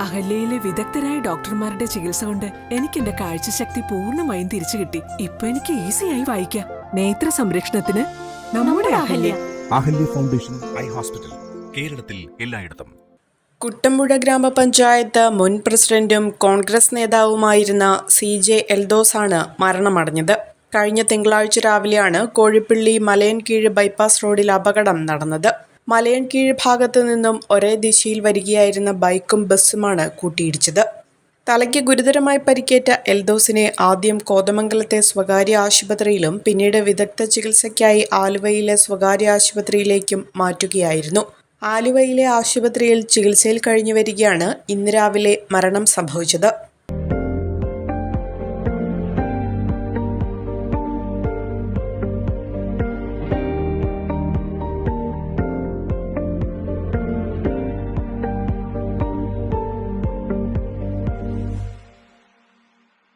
അഹല്യയിലെ വിദഗ്ധരായ ഡോക്ടർമാരുടെ ചികിത്സ കൊണ്ട് എനിക്ക് എന്റെ കാഴ്ചശക്തി പൂർണമായും തിരിച്ചു കിട്ടി. ഇപ്പൊ എനിക്ക് ഈസിയായി വായിക്കാം. നേത്ര സംരക്ഷണത്തിന് നമ്മുടെ Ahalya. Ahalya foundation eye hospital കേരളത്തിൽ എല്ലായിടത്തും. കുട്ടമ്പുഴ ഗ്രാമപഞ്ചായത്ത് മുൻ പ്രസിഡന്റും കോൺഗ്രസ് നേതാവുമായിരുന്ന സി ജെ എൽദോസാണ് മരണമടഞ്ഞത്. കഴിഞ്ഞ തിങ്കളാഴ്ച രാവിലെയാണ് കോഴിപ്പള്ളി മലയൻകീഴ് ബൈപ്പാസ് റോഡിൽ അപകടം നടന്നത്. മലയൻകീഴ് ഭാഗത്തു നിന്നും ഒരേ ദിശയിൽ വരികയായിരുന്ന ബൈക്കും ബസ്സുമാണ് കൂട്ടിയിടിച്ചത്. തലയ്ക്ക് ഗുരുതരമായി പരിക്കേറ്റ എൽദോസിനെ ആദ്യം കോതമംഗലത്തെ സ്വകാര്യ ആശുപത്രിയിലും പിന്നീട് വിദഗ്ധ ചികിത്സയ്ക്കായി ആലുവയിലെ സ്വകാര്യ ആശുപത്രിയിലേക്കും മാറ്റുകയായിരുന്നു. ആലുവയിലെ ആശുപത്രിയിൽ ചികിത്സയിൽ കഴിഞ്ഞു വരികയാണ് ഇന്ന് രാവിലെ മരണം സംഭവിച്ചത്.